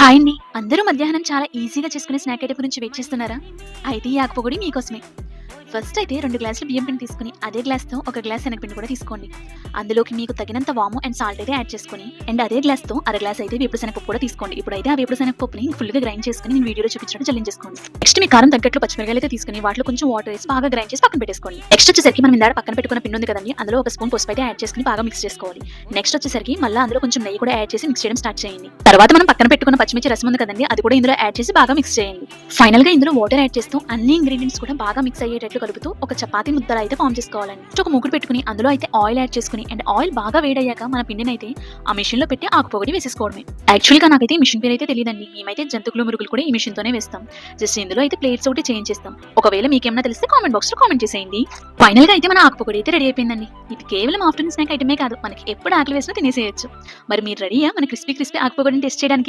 Hi అండి. అందరూ మధ్యాహ్నం చాలా ఈజీగా చేసుకునే స్నాక్ ఐటమ్ గురించి వెయిట్ చేస్తున్నారా? అయితే ఈ ఆకుపొడి మీకోసమే. ఫస్ట్ అయితే రెండు గ్లాసులు బియ్యం పిండి తీసుకుని అదే గ్లాస్తో ఒక గ్లాస్ శనగపిండి కూడా తీసుకోండి. అందులోకి మీకు తగినంత వాము అండ్ సాల్ట్ అయితే యాడ్ చేసుకుని అండ్ అదే గ్లాస్తో అర గ్లాస్ అయితే వేపుడు శనగపప్పు కూడా తీసుకోండి. ఇప్పుడైతే ఆ వేపుడు శనగపప్పుని ఫుల్గా గ్రైండ్ చేసుకుని నేను వీడియోలో చూపించడం జల్లించేసుకోండి నెక్స్ట్ మీ కారం తగ్గట్లు పచ్చిమిరకాయలు అయితే తీసుకుని వాటిలో కొంచెం వాటర్ వేసి బాగా గ్రైండ్ చేసి పక్కన పెట్టేసుకోండి. నెక్స్ట్ వచ్చేసరికి మనం ఇందాక పక్కన పెట్టుకున్న పిండి ఉంది కదండి అందులో ఒక స్పూన్ పసుపు అయితే యాడ్ చేసుకుని బాగా మిక్స్ చేసుకోవాలి. నెక్స్ట్ వచ్చేసరికి మళ్ళీ అందులో కొంచెం నెయ్యి కూడా యాడ్ చేసి మిక్స్ చేయడం స్టార్ట్ చేయండి. తర్వాత మనం పక్కన పెట్టుకున్న పచ్చిమిర్చి రసం ఉంది కదండి అది కూడా ఇందులో యాడ్ చేసి బాగా మిక్స్ చేయండి. ఫైనల్గా ఇందులో వాటర్ యాడ్ చేస్తూ అన్ని ఇంగ్రీడియంట్స్ కూడా బాగా మిక్స్ అయ్యేటట్లు కలుపుతూ ఒక చపాతీ ముద్దల అయితే ఫామ్ చేసుకోవాలండి. ఒక ముగ్గురు పెట్టుకుని అందులో అయితే ఆయిల్ యాడ్ చేసుకుని అండ్ ఆయిల్ బాగా వేడయ్యాక మన పిండిని అయితే ఆ మిషన్లో పెట్టి ఆకుపోగడి వేసేసుకోవడమే. యాక్చువల్గా నాకైతే ఈ మిషన్ పేరు అయితే తెలియదండి మేమైతే జంతుకులు మురుగులు కూడా ఈ మిషన్ తోనే వేస్తాం. జస్ట్ ఇందులో అయితే ప్లేట్స్ ఒకటి చేంజ్ చేస్తాం. ఒకవేళ మీకేమైనా తెలిస్తే కామెంట్ బాక్స్లో కామెంట్ చేసేయండి. ఫైనల్గా అయితే మన ఆకుపొడి అయితే రెడీ అయిపోయిందండి. ఇది కేవలం ఆఫ్టర్నూన్ స్నాక్ ఐటమే కాదు. మనకి ఎప్పుడు ఆకలి వేసినా తినేసేయచ్చు. మరి మీరు రెడీయా మన క్రిస్పీ క్రిస్పీ ఆకుపొడిని టెస్ట్ చేయడానికి?